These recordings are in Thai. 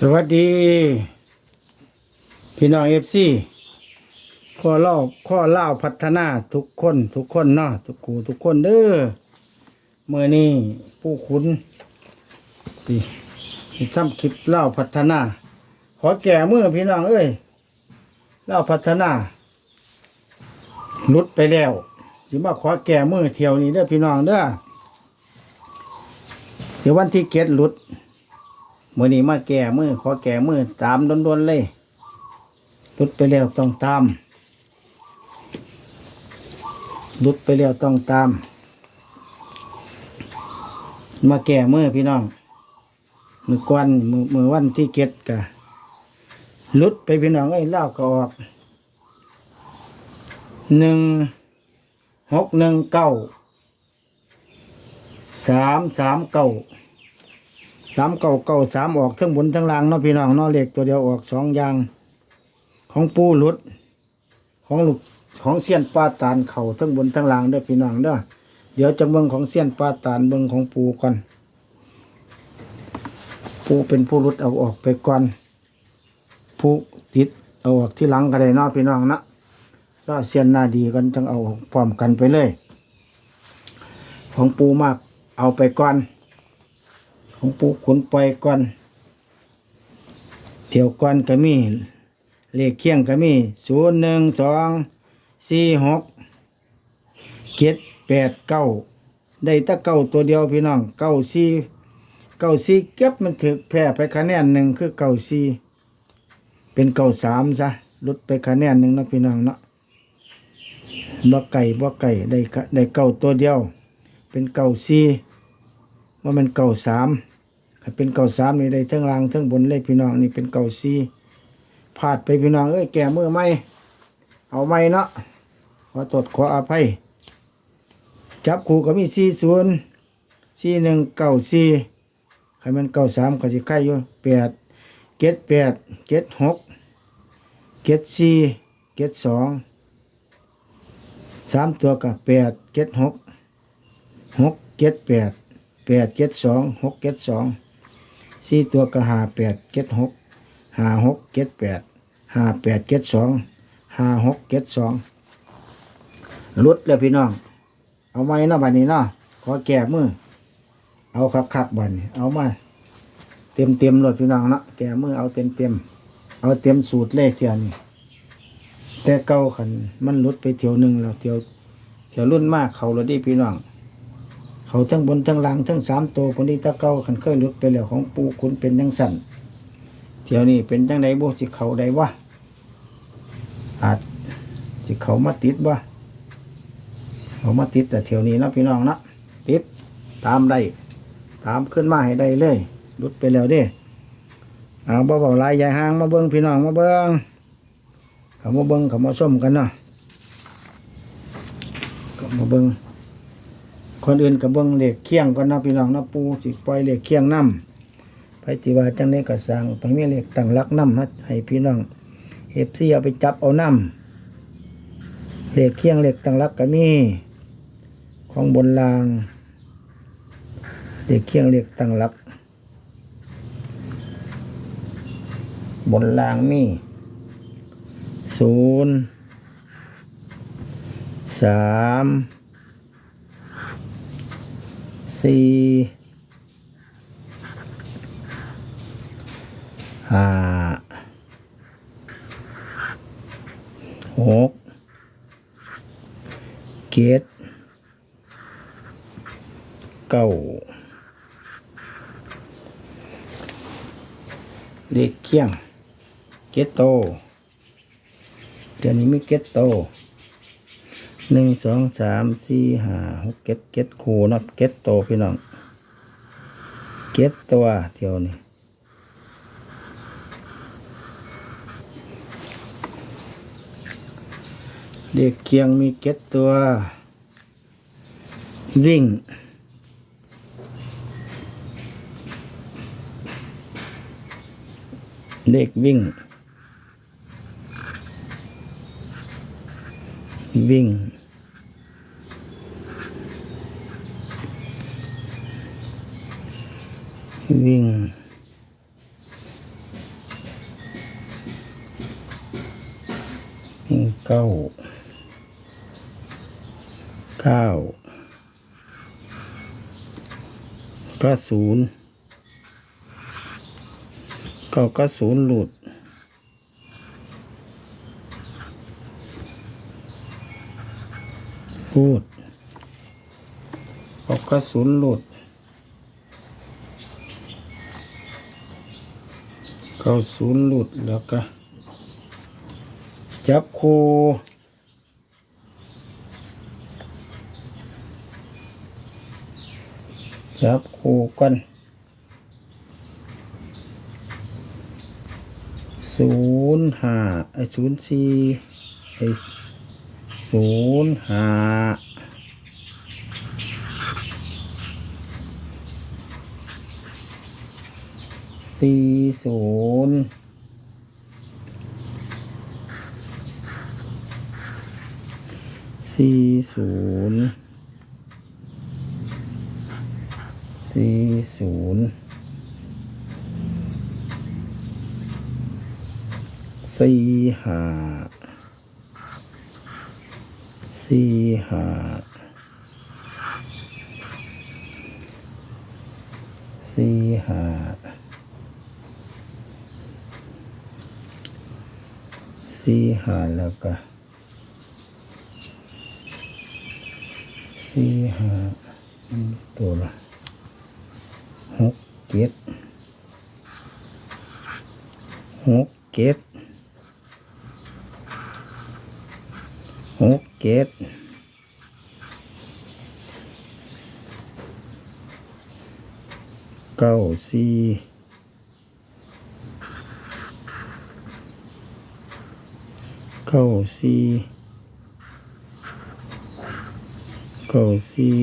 สวัสดี พี่น้องเอฟซีข้อเล่าข้อเล่าพัฒนาทุกคนทุกคนเนาะทุกกูทุกคนเด้อเมื่อนี้ผู้คุณพี่ทำคลิปเล่าพัฒนา ขอแก่เมื่อพี่น้องเอ้ยเล่าพัฒนาหลุดไปแล้วสิมาขอแก่เมื่อเที่ยวนี้เด้อพี่น้องเด้อเดี๋ยววันที่เกตหลุด มื่อนี้มาแก่มือขอแก่มือตามดนๆเลยลุดไปแล้วต้องตามลุดไปแล้วต้องตาม มาแก่มือพี่น้องมือกวนมือมือวันที่เก็ดกะลุดไปพี่น้องไอ้เล่าก็ออกหนึ่งหกหนึ่งเก้าสามสามเก้า สามเก้าเก้าสามออกทั้งบนทั้งล่างเนาะพี่น้องเนาะเลขตัวเดียวออกสองอย่าง ของปูหลุด ของลูกของเสี้ยนปลาตานเข่าทั้งบนทั้งล่างเด้อพี่น้องเด้อเดี๋ยวจะเบิ่งของเสี้ยนปลาตานเบิ่งของปูก่อน ปูเป็นผู้หลุดเอาออกไปก่อนผู้ติดเอาออกที่หลังก็ได้เนาะพี่น้องนะรอเสี้ยนหน้าดีกันจังเอาออกพร้อมกันไปเลย ของปูมากเอาไปก่อน ของปูขุนปล่อยก่อนเที่ยวก่อนก็มีเลขเคียงก็มีศูนย์หนึ่งสองสี่หกเจ็ดแปดเก้าได้ตะเก้าตัวเดียวพี่น้องเก้าสี่เก้าสี่เก็บมันถึกแพ้ไปคะแนนหนึ่งคือเก้าสี่เป็นเก้าสามซะลดไปคะแนนหนึ่งนะพี่น้องเนาะบ่ไก่บ่ไก่ได้ได้เก้าตัวเดียว เป็นเก้าสี่ว่ามันเก่าสาม เป็นเก่าสามนี่ได้ทั้งล่างทั้งบนเลยพี่น้องนี่เป็นเก่าสี่พลาดไปพี่น้องเอ้ยแก่มือไม่เอาไม่เนาะขอตดขออภัยจับคู่ก็มีสี่ศูนย์สี่หนึ่งเก้าสี่ใครมันเก้าสามก็สิไข่อยู่แปดเก็ดแปดเก็ดหกเก็ดสี่เก็ดสองสามตัวกับแปดเก็ดหกหกเก็ดแปดแปดเจ็ดสองหกเจ็ดสอง สี่ตัวก็หาแปดเจ็ดหกหาหกเจ็ดแปดหาแปดเจ็ดสองหาหกเจ็ดสองลุดเลยพี่น้อง เอาไม้เนาะบัดนี้เนาะขอแก่มือ เอาคักคักบัดนี้เอามาเต็มเต็มๆเลยพี่น้องเนาะแก่มือเอาเต็มเต็มเอาเต็มสูตรเลขเทียนี่แต่เก่าขันมันลุดไปเที่ยวหนึ่งแล้วเที่ยวเที่ยวรุ่นมากเขาเลยดิพี่น้อง เขาทั้งบนทั้งล่างทั้งสามตัวคนที่ตะเก้าขันเคยหลุดไปแล้วของปูขุนเป็นยังสั่นเที่ยวนี้เป็นจังไดบ่สิเขาใดวะอาจสิเขามาติดวะเขามาติดแต่เที่ยวนี้นะพี่น้องนะติดตามได้ตามขึ้นมาให้ได้เลยหลุดไปแล้วเด้เอาบ่เบาๆลายยายหางมาเบิ้งพี่น้องมาเบิ้งเขามาเบิ้งเขามาส้มกันเนาะเขามาเบิ้ง คนอื่นกับเบิ้องเหล็กเคียงก่อนนะพี่น้องนะปูสิปล่อยเหล็กเคียงน้ำไปสิว่าจังได้ก็สั่งไปมีเหล็กตั้งรักน้ำนะให้พี่น้องเอฟซีเอาไปจับเอาน้ำเหล็กเคียงเหล็กตั้งรักก็มีของบนรางเหล็กเคียงเหล็กตั้งรัก บนรางมีศูนย์สาม สี่ห้าหกเจ็ดเก้าเลขเคียงเกตโตเดี๋ยวนี้มีเกตโต หนึ่งสองสามสี่ห้าหกเก็ดเก็ดคูนาะเก็ดโตพี่น้องเก็ดตัวเที่ยวนี้เด็กเคียงมีเก็ดตัว วิ่งเด็กวิ่ง วิ่ง วิ่ง วิ่งเก้าเก้าเก็ศูนย์เก้าก็ศูนย์หลุดพูดเกาก้าศูนย์หลุด เข้าศูนย์หลุดแล้วก็ จับคูจับคูกันศูนย์ห้าไอศูนย์สี่ไอศูนย์ห้า สี่ศูนย์สี่ศูนย์สี่ศูนย์สี่ห้าสี่ห้าสี่ห้า สี่ห้าแล้วก็สี่ห้าตัวละหกเจ็ดหกเจ็ดหกเจ็ดเก้าสี่ เก้าสี่เก้าสี่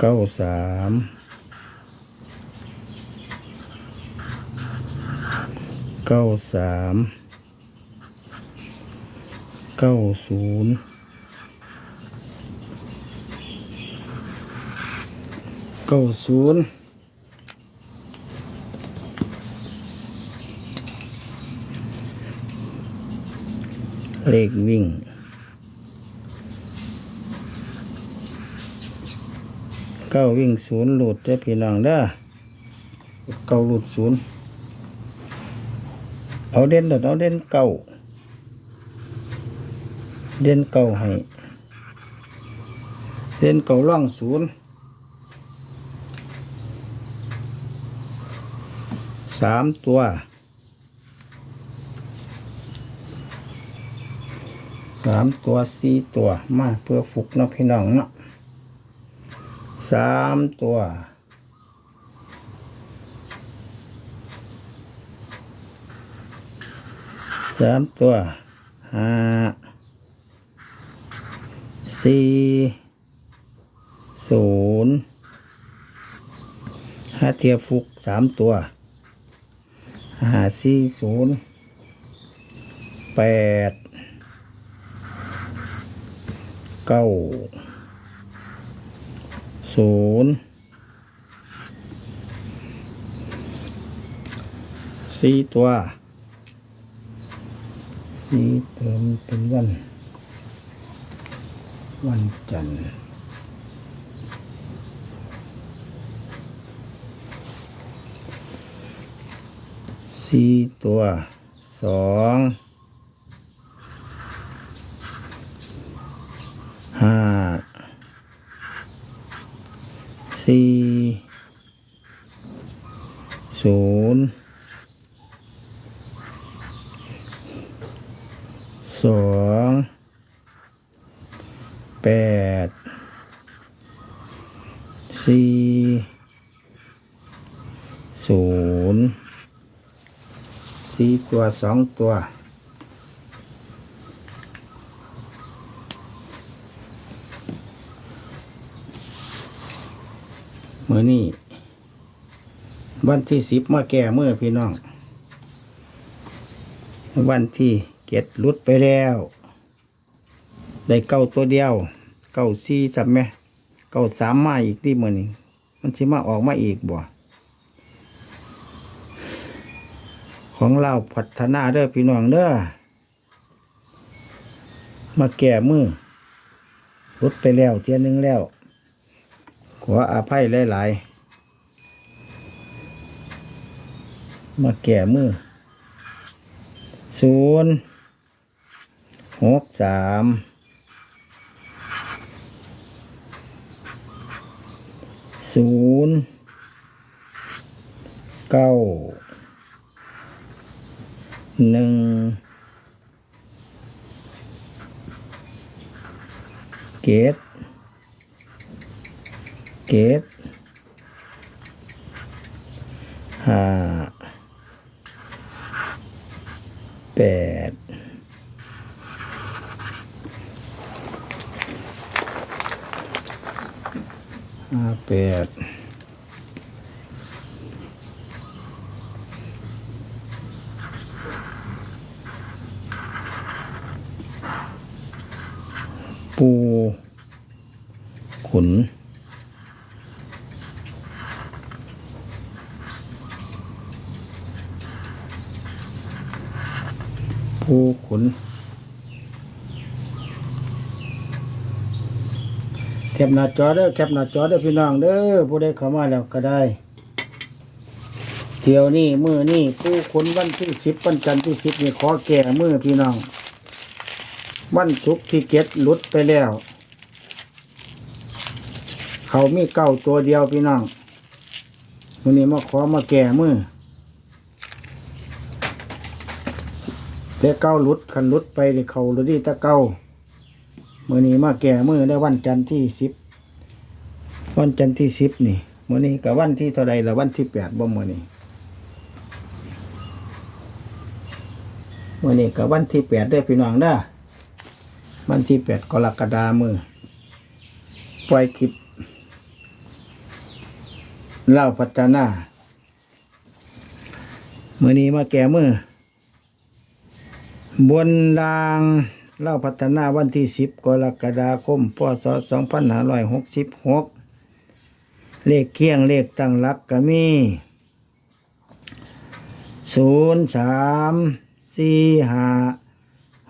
เก้าสามเก้าสามเก้าศูนย์เก้าศูนย์ เลขวิ่ง เก้าวิ่งศูนย์หลุดได้อพี่น้องเด้อเก้าหลุดศูนย์เอาเด่นเด้อเอาเด่นเก้าเด่นเก้าให้เด่นเก้าล่องศูนย์สามตัวามตัวสี่ตัวมาเพื่อฝึกเนาะพี่น้องเนาะสามตัวสามตัวห้าสี่ศูนย์ห้าเทียบฟุกสามตัวห้าสี่ศูนย์แปด เก้าศูนย์สี่ตัวสี่เติมเป็นวัน วันจันทร์สี่ตัวสอง สี่ศูนย์สองแปดสี่ศูนย์สี่ตัวสองตัว มือนี่วันที่สิบมาแก่เมื่อพี่น้อง วันที่เก็ดลุดไปแล้ว ได้เก้าตัวเดียว เก้าสี่สับไหมเก้าสามมาอีกที่มือนี่มันสิมาออกมาอีกบ่ของเราพัฒนาเด้อพี่น้องเด้อมาแก้มือรุดไปแล้วเทียนหนึงแล้ว ขออาภัยหลายๆ มาแก้มือศูนย์หกสามศูนย์เก้าหนึ่งเกต เกตห้าแปดห้าแปดปูขุน ปูขุน แคปหน้าจอเด้อแคปหน้าจอเด้อพี่น้องเด้อผู้ใดเข้ามาแล้วก็ได้ เที่ยวนี้มือนี่ปูขุนวันที่สิบวันจันทร์ที่สิบนี่ขอแก่มือพี่น้อง วันศุกร์ที่เก็ดหลุดไปแล้ว เขามีเก้าตัวเดียวพี่น้องวันนี้มาขอมาแก่มือ แต่เก้าลุดคันลุดไปเขาหลุดดีแตะเก้ามื่อนี้มาแก่มือได้วันจันทร์ที่สิบวันจันทร์ที่สิบนี่มื่อนี้กับวันที่เท่าใดละวันที่แปดบ่มื่อนี้มื่อนี้กับวันที่แปดได้พี่น้องเด้วันที่แปดกรกฎามือปล่อยคลิปเล่าพัฒนามื่อนี้มาแก่มือ บนรางเล่าพัฒนาวันที่สิบกรกฎาคม พศสองพันห้าร้อยหกสิบหกเลขเคียงเลขตั้งหลักก็มีศูนย์สามสี่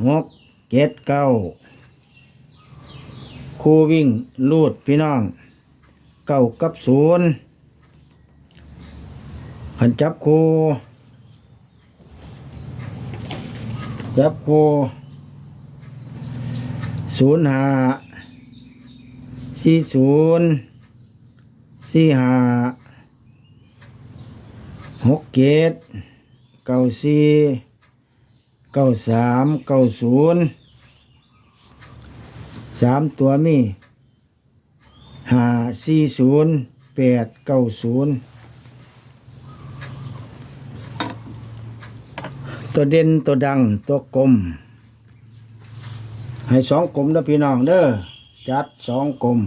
หกเจ็ดเก้าคูวิ่งลูดพี่น้อง เก้ากับศูนย์ขันจับคู จับคูศูนย์ห้าสี่ศูนย์สี่ห้าหกเกตเก้าสี่เก้าสามเก้าศูนย์สามตัวมีห้าสี่ศูนย์แปดเก้าศูนย์ ตัวเด่นตัวดังตัวกลม ให้สองกลมเด้อพี่น้องเด้อจัดสองกลม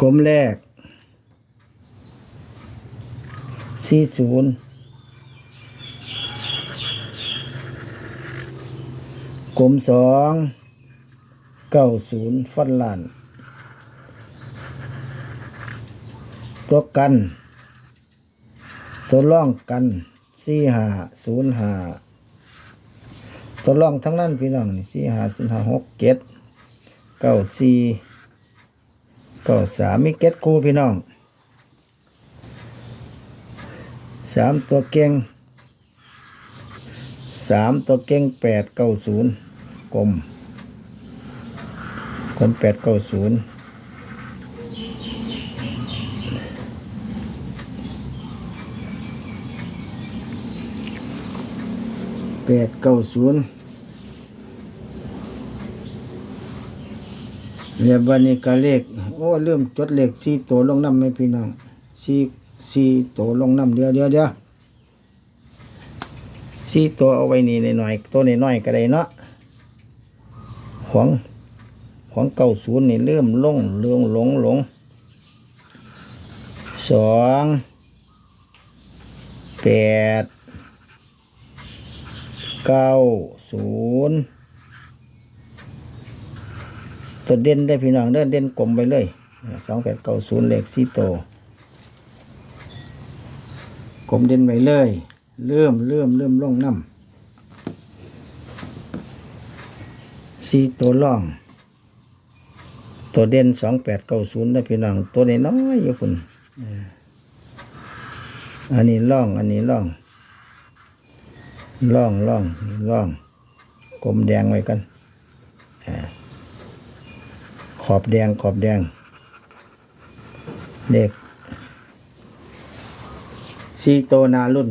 กลมแรกสี่ศูนย์กลมสองเก้าศูนย์ฟันลานตัวกัน ตัวร่องกัน สี่ห้าศูนย์ห้าตัวรองทั้งนั้นพี่น้องนี่สี่ห้าศูนย์ห้าหกเจ็ดเก้าสี่เก้าสามมีเก็ดคู่พี่น้องสามตัวเก่งสามตัวเก่งแปดเก้าศูนย์กลมกลมแปดเก้าศูนย์ ปดเก้าศูนย์เรียบวันนี้ก็เลขโอ้เริ่มจดเลขสี่ตัวลงน้ำไหมพี่น้องสี่สี่ตัวลงน้ำเดียวเดียวเดียวสี่ตัวเอาไว้นี่หน่อยตัวน้อยก็ได้เนาะของของเก้าศูนย์นี่เริ่มลงเริ่มหลงหลงสองแปด เก้าศูนย์ตัวเด่นได้พี่น้องเดินเด่นกลมไปเลยสองแปดเก้าศูนย์เลขสี่โตวกลมเด่นไปเลย เริ่มเริ่มเริ่มลงน้ำสี่ตัวล่อง ตัวเด่นสองแปดเก้าศูนย์ได้พี่น้อง ตัวนี้น้อยอยู่คุณอันนี้ล่อง อันนี้ล่อง ล่องล่องล่องกลมแดงไว้กันอขอบแดงขอบแดงเด็กซีโตนารุ่น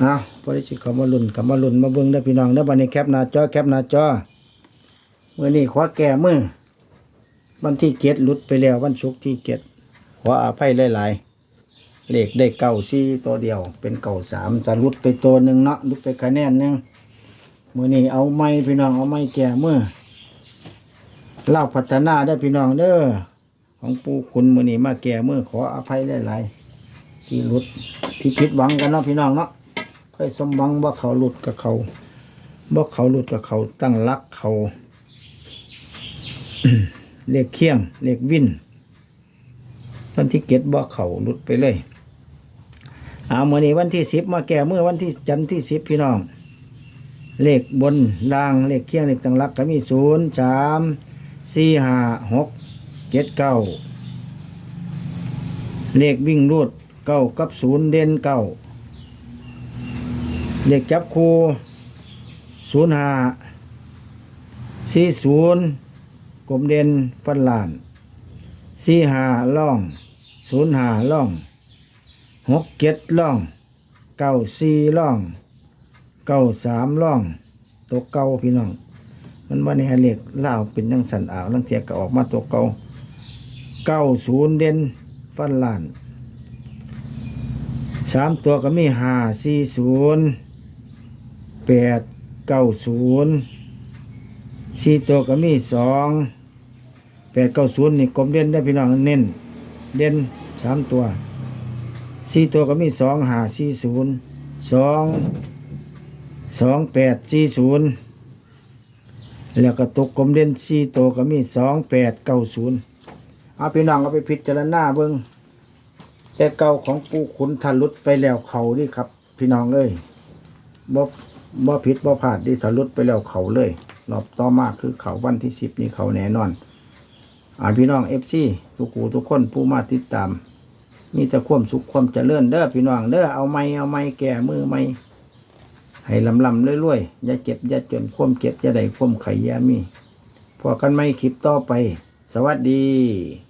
เอาพอได้ชิคำว่ารุ่นคำว่ารุ่นมาเบิ่งได้พี่น้องได้บันนี้แคปหน้าจอแคปหน้าจอเมื่อนี้ขอแก่มือวันที่เกตหลุดไปแล้ววันศุกร์ที่เกตขออภัยหลายๆ เลขได้เก่าซีตัวเดียว เป็นเก่าสามจะหลุดไปตัวหนึ่งเนาะลุดไปคะแนนหนึ่งมื่อนี้เอาไม้พี่น้องเอาไม้แก่เมื่อเล่าพัฒนาได้พี่น้องเด้อของปู่คุณมือนี้มาแก่เมื่อขออภัยหลายๆที่หลุดที่ผิดหวังกันเนาะพี่น้องเนาะค่อยสมหวังว่าเขาหลุดกับเขาบ่เขาหลุดกับเขาตั้งรักเขาเลขเคียงเลขวินวันที่เก็ดบ่เขาหลุดไปเลย เอาเมื่อนี้วันที่สิบมาแก่เมื่อวันที่จันทร์ที่สิบพี่น้อง เลขบนล่างเลขเคียงเลขตั้งรักก็มีศูนย์สามสี่ห้าหกเจ็ดเก้าเลขวิ่งรูดเก้ากับศูนย์เด่นเก้าเลขจับคู่ศูนย์ห้าสี่ศูนย์กลมเด่นฟันลานสี่ห้าล่องศูนย์ห้าล่อง หกเจ็ดล่องเก้าสี่ล่องเก้าสามร่องตัวเก่าพี่น้อง มันว่าในฮเลกเล่าเป็นยังสันอ่าวลังเทียก็ออกมาตัวเก่าเก้าศูนย์เด่นฟันลานสามตัวก็มีห้าสี่ศูนย์แปดเก้าศูนย์สี่ตัวก็มีสองแปดเก้าศูนย์นี่กลมเด่นได้พี่น้องเน้นเด่นสามตัว สี่ตัวก็มีสองหาสี่ศูนย์สองสองแปดสี่ศูนย์แล้วก็ตกกลมเด่นสี่ตัวก็มีสองแปดเก้าศูนย์เอาพี่น้องเอาไปพิจารณาเบิ้งแต่เก่าของปูขุนทะลุดไปแล้วเขาดิครับ พี่น้องเอ้ยบ่บ่ผิดบ่พลาดดิทะลุดไปแล้วเขาเลยรอบต่อมาคือเขาวันที่สิบนี่เขาแน่นอนอ่าพี่น้องเอฟซีทุกหูทุกคนผู้มาติดตาม มีแต่ความสุขความเจริญเด้อพี่น้องเด้อเอาไม้เอาไม้แก่มือไม้ให้ลำลำรวยๆอย่าเจ็บอย่าจนความเจ็บอย่าใดความไข่ยามีพอกันไม่คลิปต่อไป สวัสดี